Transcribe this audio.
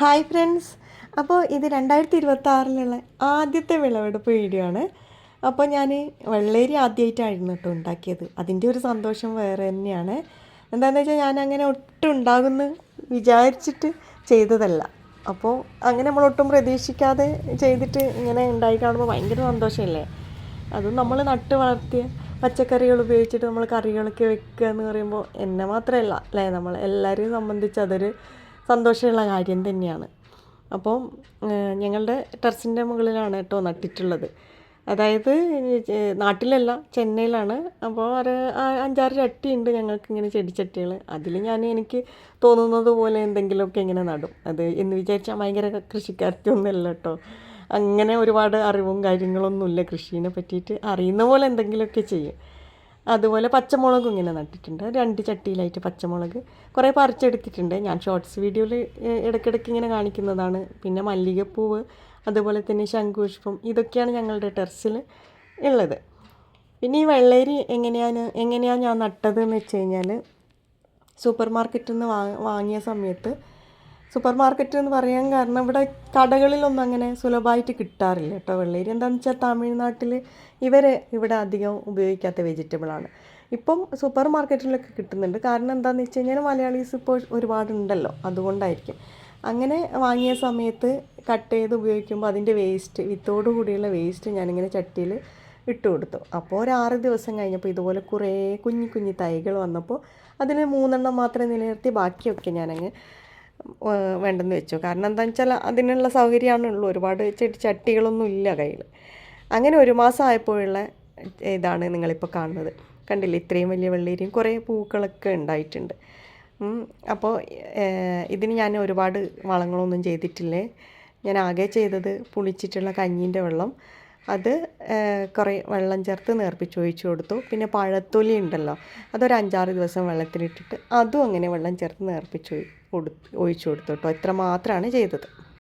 Hi friends അപ്പോൾ ഇത് രണ്ടായിരത്തി ഇരുപത്തി ആറിലുള്ള ആദ്യത്തെ വിളവെടുപ്പ് വീഡിയോ ആണ്. അപ്പോൾ ഞാൻ വെള്ളേരി ആദ്യമായിട്ടായിരുന്നു കേട്ടോ ഉണ്ടാക്കിയത്. അതിന്റെ ഒരു സന്തോഷം വേറെ തന്നെയാണ്. എന്താണെന്ന് വെച്ചാൽ ഞാൻ അങ്ങനെ ഒട്ടും ഉണ്ടാകുമെന്ന് വിചാരിച്ചിട്ട് ചെയ്തതല്ല. അപ്പോൾ അങ്ങനെ നമ്മൾ ഒട്ടും പ്രതീക്ഷിക്കാതെ ചെയ്തിട്ട് ഇങ്ങനെ ഉണ്ടായി കാണുമ്പോൾ ഭയങ്കര സന്തോഷമല്ലേ അത് നമ്മൾ നട്ട് വളർത്തിയ പച്ചക്കറികൾ ഉപയോഗിച്ചിട്ട് നമ്മൾ കറികളൊക്കെ വെക്കുക എന്ന് പറയുമ്പോൾ എന്നെ മാത്രമല്ല അല്ലേ? നമ്മൾ എല്ലാവരെയും സംബന്ധിച്ച് അതൊരു സന്തോഷമുള്ള കാര്യം തന്നെയാണ്. അപ്പോൾ ഞങ്ങളുടെ ടെറസിന്റെ മുകളിലാണ് കേട്ടോ നട്ടിട്ടുള്ളത്. അതായത് നാട്ടിലല്ല ചെന്നൈയിലാണ്. അപ്പോൾ ഒരു അഞ്ചാറ് ചട്ടിയുണ്ട് ഞങ്ങൾക്ക് ഇങ്ങനെ ചെടിച്ചട്ടികൾ അതിൽ ഞാൻ എനിക്ക് തോന്നുന്നത് പോലെ എന്തെങ്കിലുമൊക്കെ ഇങ്ങനെ നടും. അത് എന്ന് വിചാരിച്ചാൽ ഭയങ്കര കൃഷിക്കാരത്തിയൊന്നുമല്ല കേട്ടോ. അങ്ങനെ ഒരുപാട് അറിവും കാര്യങ്ങളൊന്നുമില്ല കൃഷീനെ പറ്റിയിട്ട്. അറിയുന്ന പോലെ എന്തെങ്കിലുമൊക്കെ ചെയ്യും. അതുപോലെ പച്ചമുളകും ഇങ്ങനെ നട്ടിട്ടുണ്ട്. രണ്ട് ചട്ടിയിലായിട്ട് പച്ചമുളക്. കുറേ പറിച്ചെടുത്തിട്ടുണ്ട്. ഞാൻ ഷോർട്സ് വീഡിയോയിൽ ഇടയ്ക്കിടയ്ക്ക് ഇങ്ങനെ കാണിക്കുന്നതാണ്. പിന്നെ മല്ലികപ്പൂവ് അതുപോലെ തന്നെ ശംഖുപുഷ്പം ഇതൊക്കെയാണ് ഞങ്ങളുടെ ടെറസിൽ ഉള്ളത്. പിന്നെ ഈ വെള്ളരി എങ്ങനെയാണ് എങ്ങനെയാണ് ഞാൻ നട്ടത് എന്ന് വെച്ച് കഴിഞ്ഞാൽ സൂപ്പർ മാർക്കറ്റിൽ നിന്ന് വാങ്ങിയ സമയത്ത് സൂപ്പർ മാർക്കറ്റ് എന്ന് പറയാൻ കാരണം ഇവിടെ കടകളിലൊന്നും അങ്ങനെ സുലഭമായിട്ട് കിട്ടാറില്ല കേട്ടോ. വെള്ളരി എന്താണെന്ന് വെച്ചാൽ തമിഴ്നാട്ടിൽ ഇവരെ ഇവിടെ അധികം ഉപയോഗിക്കാത്ത വെജിറ്റബിളാണ് ഇപ്പം സൂപ്പർ മാർക്കറ്റിലൊക്കെ കിട്ടുന്നുണ്ട്. കാരണം എന്താണെന്ന് വെച്ച് കഴിഞ്ഞാൽ മലയാളീസ് ഇപ്പോൾ ഒരുപാടുണ്ടല്ലോ. അതുകൊണ്ടായിരിക്കും. അങ്ങനെ വാങ്ങിയ സമയത്ത് കട്ട് ചെയ്ത് ഉപയോഗിക്കുമ്പോൾ അതിന്റെ വേസ്റ്റ് വിത്തോടു കൂടിയുള്ള വേസ്റ്റ് ഞാനിങ്ങനെ ചട്ടിയിൽ ഇട്ട് കൊടുത്തു. അപ്പോൾ ഒരു ആറ് ദിവസം കഴിഞ്ഞപ്പോൾ ഇതുപോലെ കുറേ കുഞ്ഞി കുഞ്ഞി തൈകൾ വന്നപ്പോൾ അതിൽ മൂന്നെണ്ണം മാത്രമേ നിലനിർത്തി ബാക്കിയൊക്കെ ഞാനങ്ങ് വേണ്ടെന്ന് വെച്ചു. കാരണം എന്താണെന്ന് വെച്ചാൽ അതിനുള്ള സൗകര്യമാണുള്ളൂ. ഒരുപാട് ചെടി ചട്ടികളൊന്നും ഇല്ല കയ്യിൽ അങ്ങനെ ഒരു മാസം ആയപ്പോഴുള്ള ഇതാണ് നിങ്ങളിപ്പോൾ കാണുന്നത്. കണ്ടില്ലേ? ഇത്രയും വലിയ വെള്ളരിയും കുറേ പൂക്കളൊക്കെ ഉണ്ടായിട്ടുണ്ട്. അപ്പോൾ ഇതിന് ഞാൻ ഒരുപാട് വളങ്ങളൊന്നും ചെയ്തിട്ടില്ലേ? ഞാൻ ആകെ ചെയ്തത് പുളിച്ചിട്ടുള്ള കഞ്ഞീന്റെ വെള്ളം അത് കുറേ വെള്ളം ചേർത്ത് നേർപ്പിച്ച് ഒഴിച്ചു കൊടുത്തു. പിന്നെ പഴത്തൊലി ഉണ്ടല്ലോ അതൊരു അഞ്ചാറ് ദിവസം വെള്ളത്തിലിട്ടിട്ട് അതും അങ്ങനെ വെള്ളം ചേർത്ത് നേർപ്പിച്ച് കൊടു ഒഴിച്ചു കൊടുത്തു കേട്ടോ ഇത്ര മാത്രമാണ് ചെയ്തത്.